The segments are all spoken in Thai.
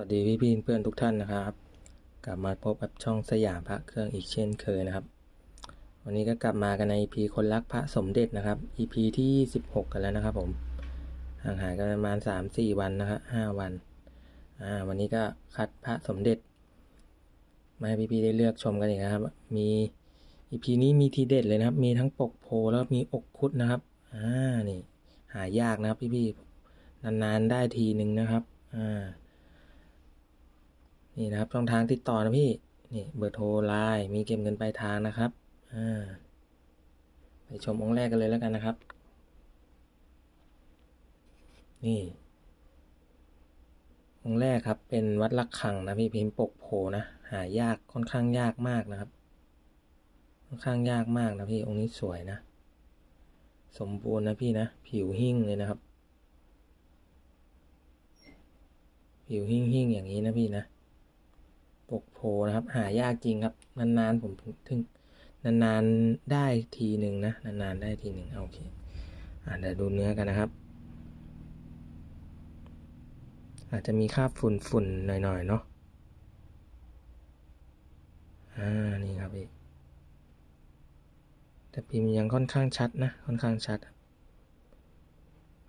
วัสดีพี่พี่เพื่อนทุกท่านนะครับ กลับมาพบกับช่องสยามพระเครื่องอีกเช่นเคยนะครับ วันนี้ก็กลับมากันใน EP คนรักพระสมเด็จนะครับ EP ที่ 16 กันแล้วนะครับ ผมห่างหายกันประมาณ 3-4 วันนะครับ5วันอ่าวันนี้ก็คัดพระสมเด็จ มาให้พี่ๆได้เลือกชมกันอีกนะครับ มี EP นี้มีทีเด็ดเลยนะครับ มีทั้งปกโพแล้วมีอกคุดนะครับอ่านี่หายากนะครับพี่ๆนานๆได้ทีหนึ่งนะครับอ่า นี่นะครับช่องทางติดต่อนะพี่นี่เบอร์โทรไลน์มีเก็บเงินปลายทางนะครับอ่าไปชมองค์แรกกันเลยแล้วกันนะครับ นี่องค์แรกครับเป็นวัดละคังนะพี่พิมพ์ปกโพนะหายากค่อนข้างยากมากนะครับ ค่อนข้างยากมากนะพี่องค์นี้สวยนะ สมบูรณ์นะพี่นะ ผิวหิ้งเลยนะครับ ผิวหิ้งหิ้งอย่างนี้นะพี่นะ ปกโพนะครับ หายากจริงครับ นานๆผมถึงนานๆได้ทีหนึ่งนะ นานๆได้ทีหนึ่งโอเคอ่าเดี๋ยวดูเนื้อกันนะครับ อาจจะมีคราบฝุ่นๆหน่อยๆเนาะอ่านี่ครับพี่แต่พิมพ์ยังค่อนข้างชัดนะ ค่อนข้างชัด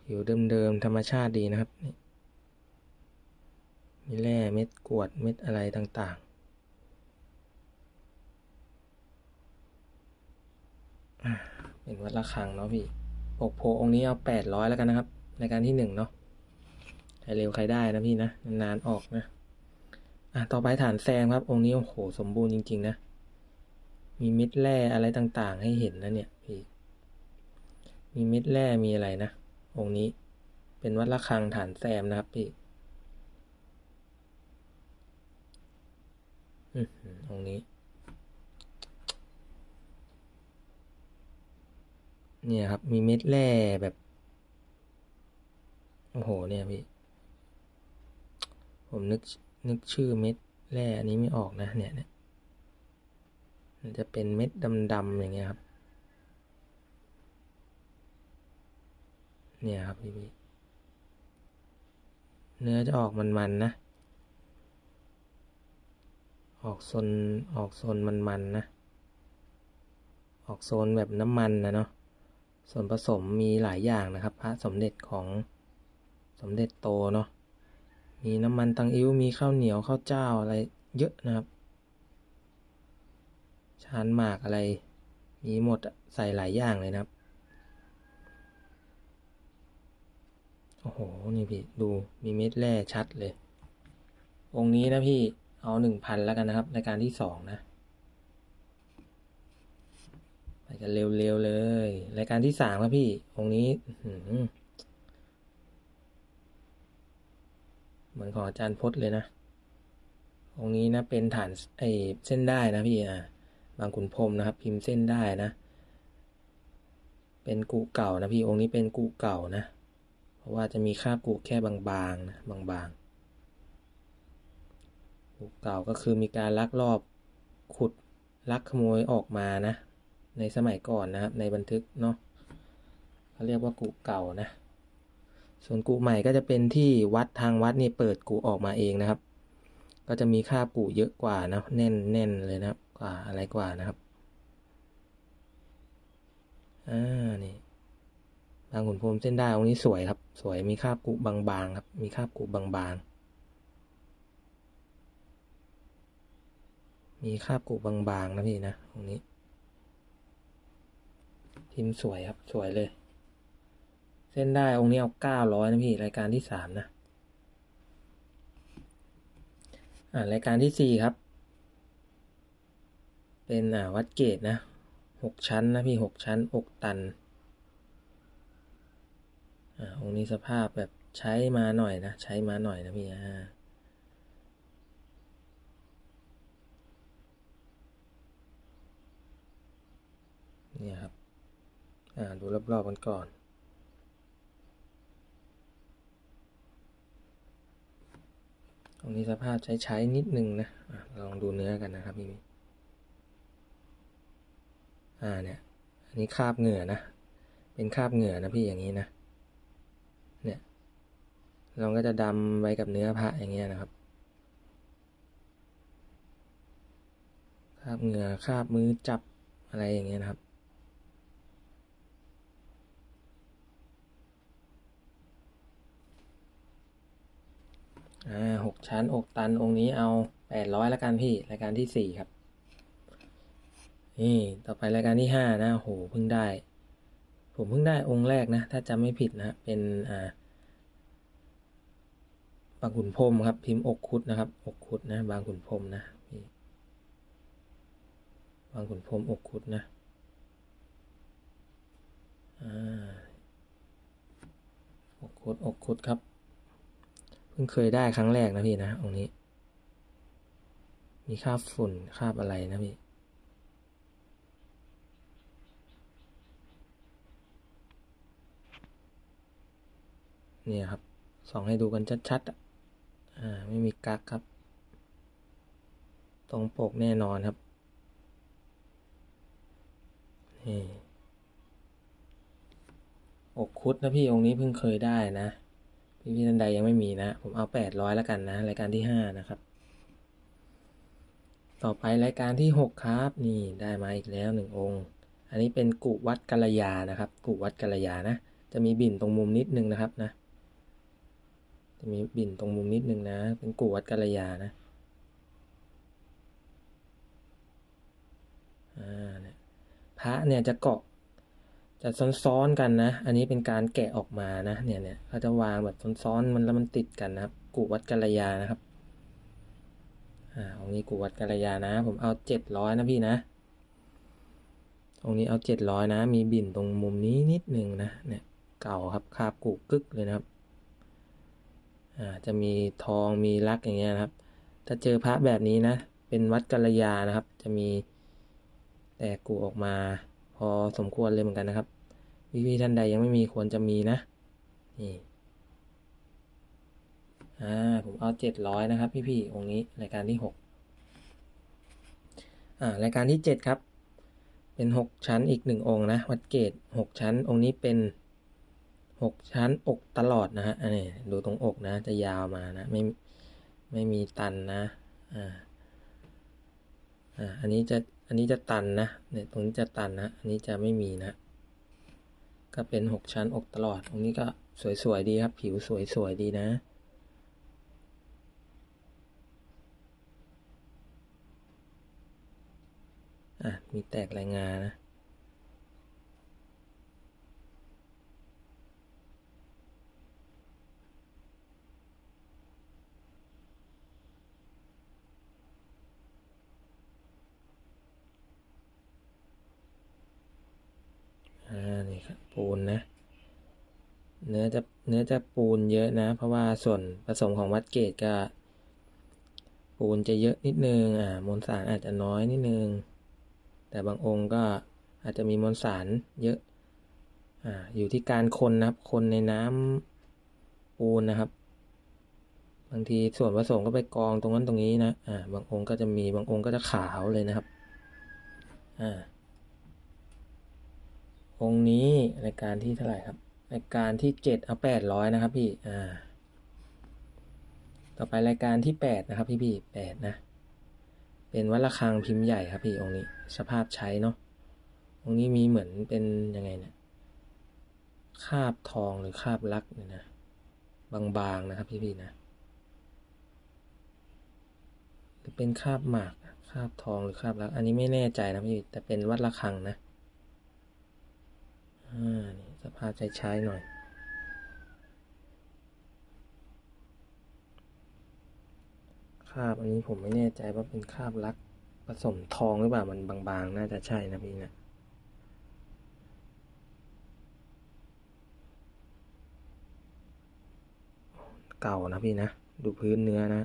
ผิวเดิมๆธรรมชาติดีนะครับนี่ มีแร่เม็ดกวดเม็ดอะไรต่างๆ เป็นวัดระฆังเนาะพี่ปกโพองค์นี้เอาแปดร้อยแล้วกันนะครับรายการที่หนึ่งเนาะใครเร็วใครได้นะพี่นะ นานออกนะ อะ ต่อไปฐานแซมครับ องค์นี้โอ้โหสมบูรณ์จริง ๆ นะ มีเม็ดแร่อะไรต่างๆ ให้เห็นนะเนี่ยพี่ มีเม็ดแร่มีอะไรนะ องค์นี้ เป็นวัดระฆังฐานแซมนะครับพี่ อือหือ ตรงนี้ เนี่ยครับ มีเม็ดแร่แบบ โอ้โห เนี่ยพี่ ผมนึกนึกชื่อเม็ดแร่อันนี้ไม่ออกนะ เนี่ยเนี่ยมันจะเป็นเม็ดดำๆอย่างเงี้ยครับ เนี่ยครับพี่พี่เนื้อจะออกมันๆนะ ออกโซนออกโซนมันๆนะ ออกโซนแบบน้ำมันนะเนาะ ส่วนผสมมีหลายอย่างนะครับ พระสมเด็จของสมเด็จโตเนาะ มีน้ำมันตังอิ้ว มีข้าวเหนียวข้าวเจ้าอะไรเยอะนะครับ ชานหมากอะไร มีหมดใส่หลายอย่างเลยนะครับ โอ้โห นี่พี่ ดูมีเม็ดแร่ชัดเลย องค์นี้นะพี่ เอาหนึ่งพันแล้วกันนะครับ ในการที่สองนะ ไปกันเร็วๆเลย รายการที่สามครับพี่องนี้เหมือนของอาจารย์พจน์เลยนะองนี้นะเป็นฐานไอเส้นได้นะพี่อะบางขุนพรมนะครับ พิมพ์เส้นได้นะ เป็นกุเก่านะพี่องค์นี้เป็นกุเก่านะ เพราะว่าจะมีคราบกุแค่บางๆนะบางๆ กุเก่าก็คือมีการลักลอบขุดลักขโมยออกมานะ ในสมัยก่อนนะครับ ในบันทึกเนาะเขาเรียกว่ากุเก่านะ ส่วนกุใหม่ก็จะเป็นที่วัดทางวัดนี่เปิดกุออกมาเองนะครับ ก็จะมีค่ากุเยอะกว่านะแน่นแน่นเลยนะครับกว่าอะไรกว่านะครับอ่านี่บางขุนพรมเส้นได้องนี้สวยครับ สวยมีคาบกุบางๆครับ มีคาบกุบางๆ มีคราบกุบางๆนะพี่นะตรงนี้ พิมพ์สวยครับสวยเลย เส้นได้องค์นี้เอาเก้าร้อยนะพี่รายการที่สามนะ อ่ารายการที่สี่ครับ เป็นอ่าวัดเกตนะหกชั้นนะพี่หกชั้นอกตัน อ่าองค์นี้สภาพแบบใช้มาหน่อยนะ ใช้มาหน่อยนะพี่อ่า เนี่ยครับอ่าดูรอบๆกันก่อน ตรงนี้สภาพใช้ใช้นิดนึงนะอะลองดูเนื้อกันนะครับนี่อ่าเนี่ยอันนี้คาบเหงื่อนะ เป็นคาบเหงื่อนะพี่อย่างนี้นะ เนี่ยเราก็จะดำไปกับเนื้อผ้าอย่างเงี้ยนะครับคาบเหงื่อคาบมือจับอะไรอย่างเงี้ยนะครับ หกชั้นอกตันองค์นี้เอาแปดร้อยละกันพี่รายการที่สี่ครับ นี่ต่อไปรายการที่ห้านะโหเพิ่งได้ ผมเพิ่งได้องค์แรกนะ ถ้าจำไม่ผิดนะเป็นอ่าบางขุนพรมครับ พิมพ์อกคุดนะครับอกคุดนะ บางขุนพรมนะพี่บางขุนพรมอกคุดนะอ่าอกคุดอกคุดครับ พิ่งเคยได้ครั้งแรกนะพี่นะองนี้ มีคาบฝุ่นคาบอะไรนะพี่เนี่ยครับส่องให้ดูกันชัดๆอะอ่า ไม่มีกักครับ ตรงปกแน่นอนครับ นี่อกคุดนะพี่องค์นี้เพิ่งเคยได้นะ พี่พี่ท่านใดยังไม่มีนะ ผมเอาแปดร้อยแล้วกันนะ รายการที่ห้านะครับ ต่อไปรายการที่หกครับ นี่ได้มาอีกแล้วหนึ่งองค์ อันนี้เป็นกุวัดกัลยานะครับ กุวัดกัลยานะ จะมีบิ่นตรงมุมนิดนึงนะครับนะ จะมีบิ่นตรงมุมนิดนึงนะ เป็นกุวัดกัลยานะ อ่าเนี่ยพระเนี่ยจะเกาะ จะซ้อนๆกันนะ อันนี้เป็นการแกะออกมานะ เนี่ยเนี่ยเขาจะวางแบบซ้อนๆมันแล้วมันติดกันนะครับ กุวัดกัลยานะครับ อ่าองนี้กุวัดกัลยานะ ผมเอาเจ็ดร้อยนะพี่นะองนี้เอาเจ็ดร้อยนะ มีบิ่นตรงมุมนี้นิดหนึ่งนะ เนี่ย เก่าครับ คาบกุกึกเลยนะครับ อ่า จะมีทอง มีลักอย่างเงี้ยนะครับ ถ้าเจอพระแบบนี้นะ เป็นวัดกัลยานะครับ จะมีแตกกูออกมา พอสมควรเลยเหมือนกันนะครับพี่ๆท่านใดยังไม่มีควรจะมีนะนี่อ่าผมเอาเจ็ดร้อยนะครับ พี่ๆองค์นี้รายการที่หกอ่ารายการที่เจ็ดครับ เป็นหกชั้นอีกหนึ่งองค์นะ วัดเกตหกชั้น องค์นี้เป็นหกชั้นอกตลอดนะฮะอันนี้ดูตรงอกนะ จะยาวมานะ ไม่ไม่มีตันนะอ่าอ่าอันนี้จะ อันนี้จะตันนะเนี่ยตรงนี้จะตันนะ อันนี้จะไม่มีนะ ก็เป็นหกชั้นอกตลอด ตรงนี้ก็สวยๆดีครับ ผิวสวยๆดีนะ อะ มีแตกรายงานนะ อ่า นี่ครับ ปูนนะ เนื้อจะเนื้อจะปูนเยอะนะ เพราะว่าส่วนผสมของวัดเกตก็ ปูนจะเยอะนิดนึงอ่ามวลสารอาจจะน้อยนิดนึง แต่บางองค์ก็อาจจะมีมวลสารเยอะอ่าอยู่ที่การคนนะครับ คนในน้ำปูนนะครับ บางทีส่วนผสมก็ไปกองตรงนั้นตรงนี้นะอ่าบางองค์ก็จะมีบางองค์ก็จะขาวเลยนะครับอ่า องค์นี้รายการที่เท่าไหร่ครับรายการที่เจ็ดเอาแปดร้อยนะครับพี่อ่าต่อไปรายการที่แปดนะครับพี่พี่แปดนะ เป็นวัดระฆังพิมพ์ใหญ่ครับพี่องค์นี้สภาพใช้เนาะองค์นี้มีเหมือนเป็นยังไงเนี่ยคาบทองหรือคาบลักเนี่ยนะบางๆนะครับพี่พี่นะหรือเป็นคาบหมากคาบทองหรือคาบลัก อันนี้ไม่แน่ใจนะพี่แต่เป็นวัดระฆังนะ อ่านี่สภาพใช้ใช้หน่อย คราบอันนี้ผมไม่แน่ใจว่าเป็นคราบลักผสมทองหรือเปล่ามันบางๆ น่าจะใช่นะพี่นะเก่านะพี่นะ ดูพื้นเนื้อนะ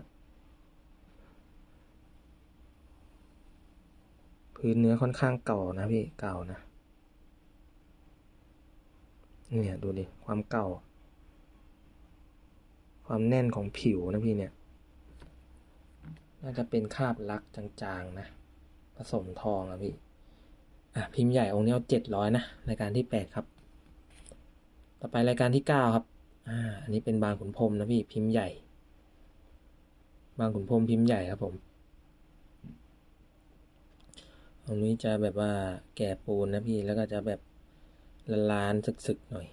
พื้นเนื้อค่อนข้างเก่านะพี่เก่านะ เนี่ยดูดิความเก่า ความแน่นของผิวนะพี่เนี่ย น่าจะเป็นคาบลักจางๆนะผสมทองอะพี่อะพิมพ์ใหญ่องค์นี้เอาเจ็ดร้อยนะรายการที่แปดครับ ต่อไปรายการที่เก้าครับอ่าอันนี้เป็นบางขุนพรมนะพี่พิมพ์ใหญ่ บางขุนพรมพิมพ์ใหญ่ครับผมตรงนี้จะแบบว่าแก่ปูนนะพี่แล้วก็จะแบบ ละลานสึกๆหน่อย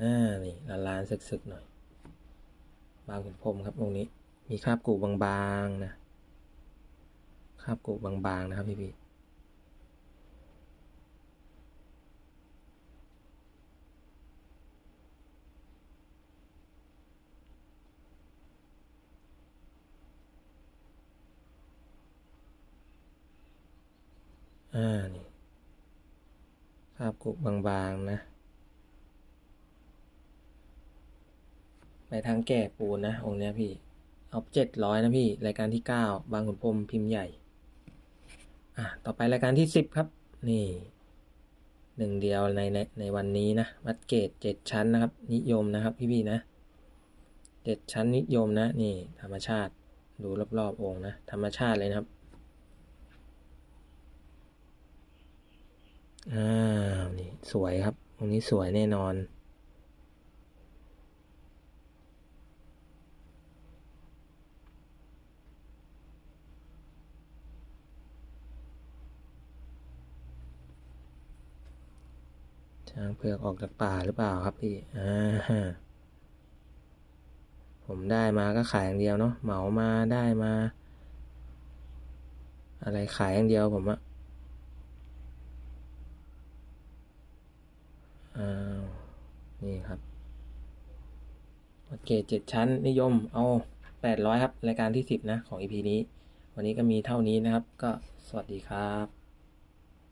อ่า นี่ละลานสึกๆหน่อย บางขุนพรมครับตรงนี้ มีคราบกูบางๆนะคราบกูบางๆนะครับพี่พี่อ่า นี่าบกูบางๆนะ ไปทางแก่ปูนนะ องค์เนี้ยพี่เอาเจ็ดร้อยนะพี่ รายการที่เก้าบางขุนพรมพิมพ์ใหญ่ อะ ต่อไปรายการที่สิบครับ นี่หนึ่งเดียวในในในวันนี้นะ วัดเกตเจ็ดชั้นนะครับ นิยมนะครับ พี่พี่นะเจ็ดชั้นนิยมนะ นี่ ธรรมชาติดูรอบๆองค์นะ ธรรมชาติเลยนะครับ อ่า สวยครับองนี้สวยแน่นอน ช้างเผือกออกจากป่าหรือเปล่าครับพี่ อ่า ผมได้มาก็ขายอย่างเดียวเนาะ เหมามาได้มา อะไรขายอย่างเดียวผมอะอ้าว นี่ครับโอเคเจ็ดชั้นนิยมเอาแปดร้อยครับ รายการที่สิบนะ ของอีพีนี้ วันนี้ก็มีเท่านี้นะครับ ก็สวัสดีครับ